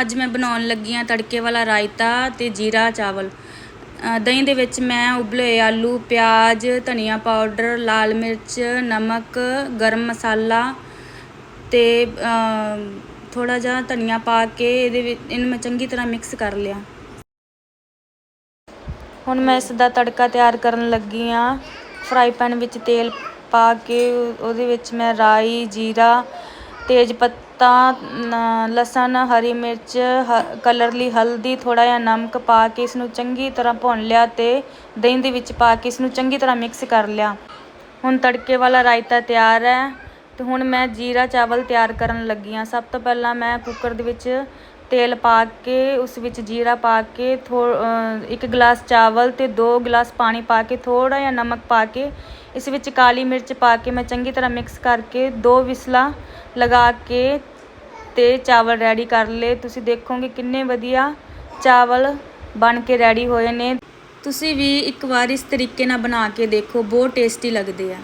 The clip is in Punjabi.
ਅੱਜ ਮੈਂ ਬਣਾਉਣ ਲੱਗੀ ਹਾਂ ਤੜਕੇ ਵਾਲਾ ਰਾਇਤਾ ਤੇ ਜੀਰਾ ਚਾਵਲ। ਦਹੀਂ ਦੇ ਵਿੱਚ ਮੈਂ ਉਬਲੇ ਹੋਏ ਆਲੂ, ਪਿਆਜ਼, ਧਨੀਆ ਪਾਊਡਰ, ਲਾਲ ਮਿਰਚ, ਨਮਕ, ਗਰਮ ਮਸਾਲਾ ਤੇ ਥੋੜਾ ਜਿਹਾ ਧਨੀਆ ਪਾ ਕੇ ਇਹਦੇ ਵਿੱਚ ਇਹਨੂੰ ਮੈਂ ਚੰਗੀ ਤਰ੍ਹਾਂ ਮਿਕਸ ਕਰ ਲਿਆ। ਹੁਣ ਮੈਂ ਇਸ ਦਾ ਤੜਕਾ ਤਿਆਰ ਕਰਨ ਲੱਗੀ ਹਾਂ। ਫਰਾਈ ਪੈਨ ਵਿੱਚ ਤੇਲ ਪਾ ਕੇ ਉਹਦੇ ਵਿੱਚ ਮੈਂ ਰਾਈ, ਜੀਰਾ ਤੇਜ ਪੱਤਾ ਲਸਣ, ਹਰੀ ਮਿਰਚ, ਹ- ਕਲਰ ਲਈ ਹਲਦੀ, ਥੋੜ੍ਹਾ ਜਿਹਾ ਨਮਕ ਪਾ ਕੇ ਇਸ ਨੂੰ ਚੰਗੀ ਤਰ੍ਹਾਂ ਭੁੰਨ ਲਿਆ ਅਤੇ ਦਹੀਂ ਦੇ ਵਿੱਚ ਪਾ ਕੇ ਇਸ ਨੂੰ ਚੰਗੀ ਤਰ੍ਹਾਂ ਮਿਕਸ ਕਰ ਲਿਆ। ਹੁਣ ਤੜਕੇ ਵਾਲਾ ਰਾਇਤਾ ਤਿਆਰ ਹੈ। ਤੇ ਹੁਣ ਮੈਂ ਜੀਰਾ ਚਾਵਲ ਤਿਆਰ ਕਰਨ ਲੱਗੀ ਹਾਂ। ਸਭ ਤੋਂ ਪਹਿਲਾਂ ਮੈਂ ਕੁੱਕਰ ਦੇ ਵਿੱਚ ਤੇਲ ਪਾ ਕੇ, ਉਸ ਵਿੱਚ ਜੀਰਾ ਪਾ ਕੇ, ਥੋ ਇੱਕ ਗਲਾਸ ਚਾਵਲ ਤੇ ਦੋ ਗਲਾਸ ਪਾਣੀ ਪਾ ਕੇ ਥੋੜਾ ਜਿਹਾ ਨਮਕ ਪਾ ਕੇ, ਇਸ ਵਿੱਚ ਕਾਲੀ ਮਿਰਚ ਪਾ ਕੇ ਮੈਂ ਚੰਗੀ ਤਰ੍ਹਾਂ ਮਿਕਸ ਕਰਕੇ ਦੋ ਵਿਸਲਾ ਲਗਾ ਕੇ ਤੇ ਚਾਵਲ ਰੈਡੀ ਕਰ ਲਏ। ਤੁਸੀਂ ਦੇਖੋਗੇ ਕਿੰਨੇ ਵਧੀਆ ਚਾਵਲ ਬਣ ਕੇ ਰੈਡੀ ਹੋਏ ਨੇ। ਤੁਸੀਂ ਵੀ ਇੱਕ ਵਾਰ ਇਸ ਤਰੀਕੇ ਨਾਲ ਬਣਾ ਕੇ ਦੇਖੋ, ਬਹੁਤ ਟੇਸਟੀ ਲੱਗਦੇ ਆ।